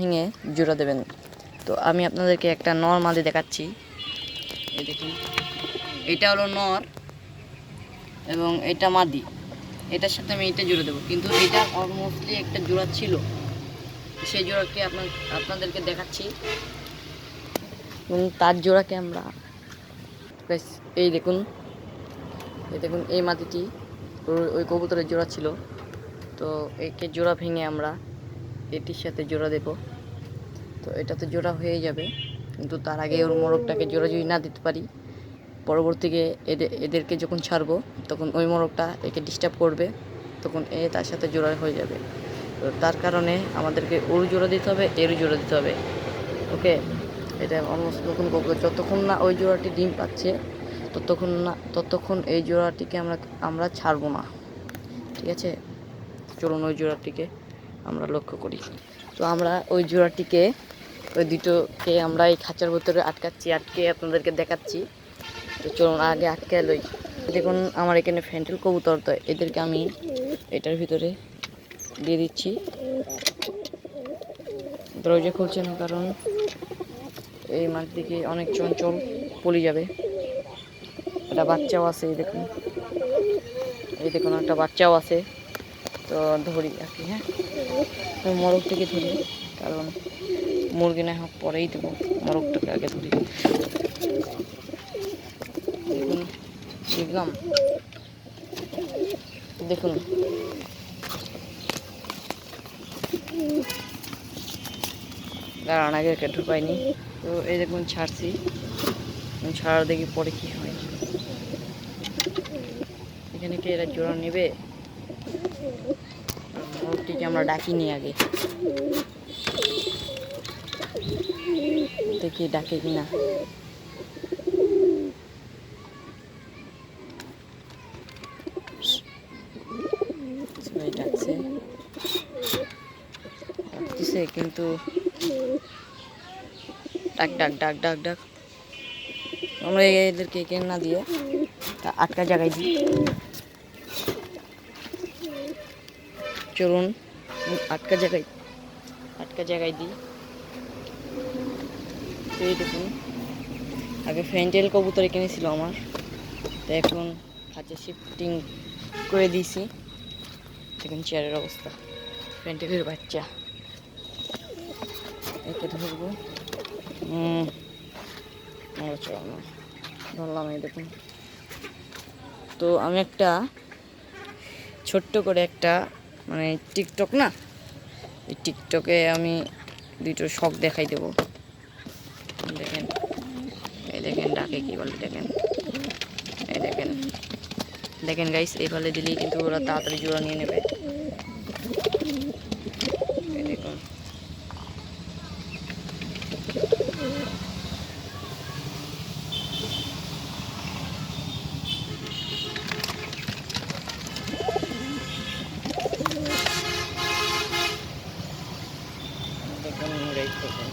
ভেঙে জোড়া দেবেন। তো আমি আপনাদেরকে একটা নর মাদি দেখাচ্ছি। এই দেখুন, এটা হলো নর এবং এটা মাদি। এটার সাথে আমি এটা জোড়া দেবো। কিন্তু এটা অলমোস্টলি একটা জোড়া ছিল। সেই জোড়াকে আপনার, আপনাদেরকে দেখাচ্ছি। এবং তার জোড়াকে আমরা এই দেখুন এই দেখুন, এই মাটিটি ওই কবুতরের জোড়া ছিল। তো একে জোড়া ভেঙে আমরা এটির সাথে জোড়া দেব। তো এটা তো জোড়া হয়ে যাবে। কিন্তু তার আগে ওর মোরগটাকে জোড়া যদি না দিতে পারি, পরবর্তীকে এদের এদেরকে যখন ছাড়বো, তখন ওই মোরগটা একে ডিস্টার্ব করবে, তখন এ তার সাথে জোড়া হয়ে যাবে। তো তার কারণে আমাদেরকে ওর জোড়া দিতে হবে এরও জোড়া দিতে হবে। ওকে? এটা অলমোস্ট নতুন কবুতর যতক্ষণ না ওই জোড়াটি ডিম পাচ্ছে, ততক্ষণ না, ততক্ষণ এই জোড়াটিকে আমরা আমরা ছাড়বো না। ঠিক আছে? চলুন ওই জোড়াটিকে আমরা লক্ষ্য করি। তো আমরা ওই জোড়াটিকে, ওই দুটোকে আমরা এই খাঁচার ভিতরে আটকাচ্ছি, আটকে আপনাদেরকে দেখাচ্ছি। তো চলুন আগে আটকে লই। দেখুন, আমার এখানে ফ্যান্টেল কবুতর, তো এদেরকে আমি এটার ভিতরে দিয়ে দিচ্ছি। দরজা খুলছে না কারণ এই মাঠ দিকে অনেক চঞ্চল পলি যাবে। একটা বাচ্চাও আছে, এই দেখুন। এই দেখুন, একটা বাচ্চাও আছে। তো ধরি আর কি হ্যাঁ? ওই মোরগটাকে ধরি, কারণ মুরগি না হোক পরেই দেবো, মোরগটাকে আগে ধরি। দেখলাম দেখুন। দাঁড়ান, আগে একে ঢুকাইনি তো এই দেখুন, ছাড়ছি। ছাড়া দেখি পরে কি হয়। এখানে কি এরা জোড়া নেবে? মোরগটিকে আমরা ডাকিনি আগে। দেখি ডাকে কিনা। ডাকছে। কিন্তু ডাক ডাক ডাক ডাক ডাক। আমরা এদেরকে এখানে না দিয়ে তা আটকা জায়গায় দিই। চলুন আটকা জায়গায় আটকা জায়গায় দিই। তো এই দেখুন, আগে ফ্যান্টেল কবুতর এখানে ছিল আমার। তো এখন হাতে শিফটিং করে দিয়েছি। দেখুন চেয়ারের অবস্থা, ফ্যান্টেলের বাচ্চা। একে ধরবো। ধরলাম এই দেখুন। তো আমি একটা ছোট্ট করে একটা মানে টিকটক না? এই টিকটকে আমি দুটো শখ দেখাই দেবো। দেখেন, এই দেখেন ডাকে কি বলে, দেখেন। এই দেখেন। দেখেন গাইস এই ফলে দিলেই কিন্তু ওরা তাড়াতাড়ি জোড়া নিয়ে নেবে এই দেখুন দেখুন গাইস দেখুন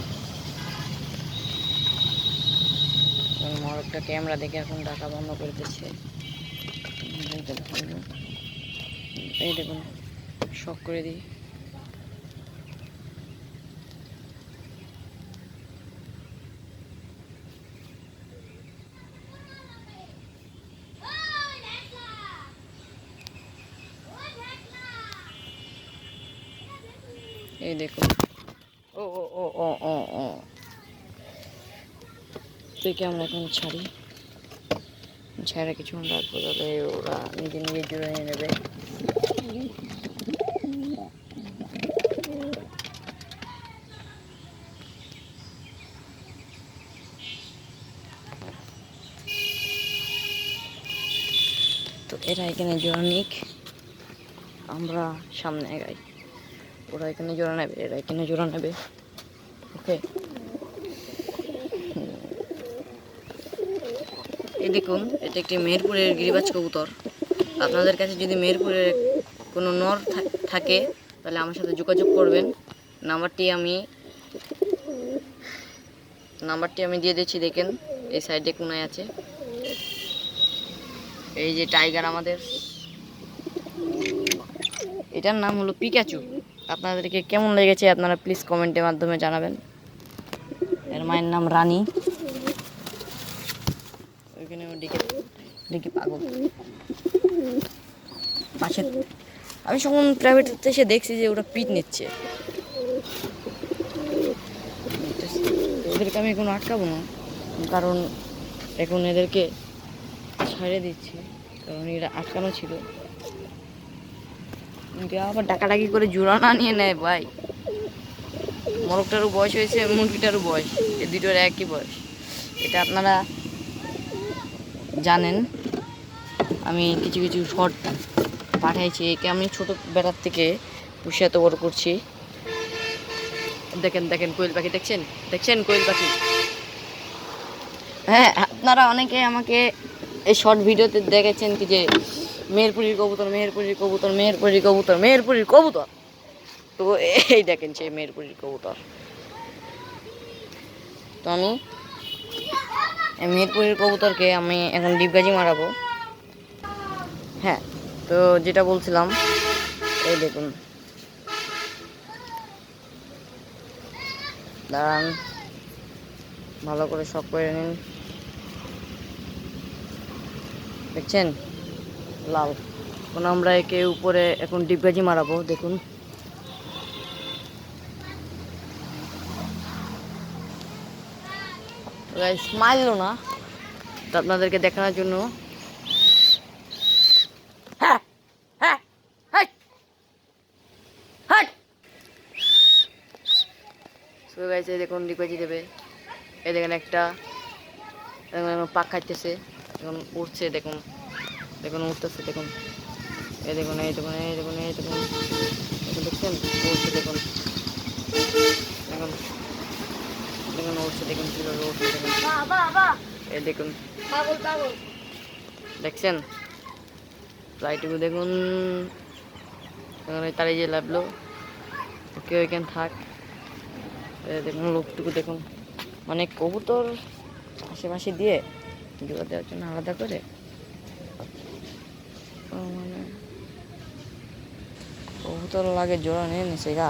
এবং মরকটা ক্যামেরা দেখে এখন ডাকা বন্ধ করে দিচ্ছে। এই দেখুন, শখ করে দিই। এই দেখুন। ও ও ও ও ও ও। থেকে আমরা এখন ছাড়ি। ছাড়া কিছুক্ষণ রাখব, তাহলে ওরা নিজে নিজে জুড়ে নিয়ে নেবে। তো এরা এখানে জোড়া নিক, আমরা সামনে এগাই। ওরা এখানে জোড়া নেবে, এরা এখানে জোড়া নেবে। ওকে? দেখুন, এটা একটি মেহেরপুরের গিরিবাজ কবুতর। আপনাদের কাছে যদি মেহেরপুরের কোনো নর থাকে, তাহলে আমার সাথে যোগাযোগ করবেন। নাম্বারটি আমি নাম্বারটি আমি দিয়ে দিচ্ছি, দেখেন, এই সাইডে কোনায় আছে। এই যে টাইগার আমাদের। এটার নাম হলো পিকাচু। আপনাদেরকে কেমন লেগেছে আপনারা প্লিজ কমেন্টের মাধ্যমে জানাবেন। এর মায়ের নাম রানী। ও ডেকে ডেকে পাগল। পাশে আমি যখন প্রাইভেটতে এসে দেখছি যে ওরা পিট নিচ্ছে। ওদেরকে আমি কোনো আটকাবো না, কারণ এখন এদেরকে ছেড়ে দিচ্ছি, কারণ এরা আটকানো ছিল। আবার ডাকাডাকি করে জোড়া না নিয়ে নেয়, ভাই। মোরগটারও বয়স হয়েছে, মুরগিটারও বয়স। এই দুটোর একই বয়স। এটা আপনারা জানেন, আমি কিছু কিছু শর্ট পাঠাইছি। একে আমি ছোট বেড়ার থেকে পুষে এত বড় করছি। দেখেন দেখেন, কোয়েল পাখি দেখছেন? দেখছেন কোয়েল পাখি? হ্যাঁ আপনারা অনেকে আমাকে এই শর্ট ভিডিওতে দেখেছেন কি যে, মেহেরপুরীর কবুতর মেহেরপুরীর কবুতর মেহেরপুরীর কবুতর মেহেরপুরীর কবুতর। তো এই দেখেন সেই মেহেরপুরীর কবুতর। তো আমি এই মেহেরপুরীর কবুতরকে আমি এখন ডিপগাজি মারাবো। হ্যাঁ তো যেটা বলছিলাম, এই দেখুন। দাঁড়ান, ভালো করে শখ করে নিন। দেখছেন? লাল। এখন আমরা একে উপরে এখন ডিপগাজি মারাবো, দেখুন। স্মাইলও না। তো আপনাদেরকে দেখানোর জন্য। হ্যাঁ হ্যাঁ গাইস দেখুন ডিপগাজি দেবে। এই দেখেন একটা। দেখুন পাক খাইতেছে। এখন উঠছে দেখুন। দেখুন উঠতেছে দেখুন। এই দেখুন এই দেখুন এই দেখুন এই দেখুন। দেখুন দেখছেন? উঠছে দেখুন। দেখুন। দেখুন উঠছে দেখুন কীভাবে উঠছে দেখুন। এই দেখুন। দেখছেন? ফ্লাইটুকু দেখুন। এখানে তাড়িয়ে যে লাভলো ওকে ওইখানে থাক। দেখুন লোকটুকু দেখুন। মানে কবুতর আশেপাশে দিয়ে জোড়া দেওয়ার জন্য আলাদা করে। মানে কবুতর লাগে জোড়া নিয়ে নিছে গা।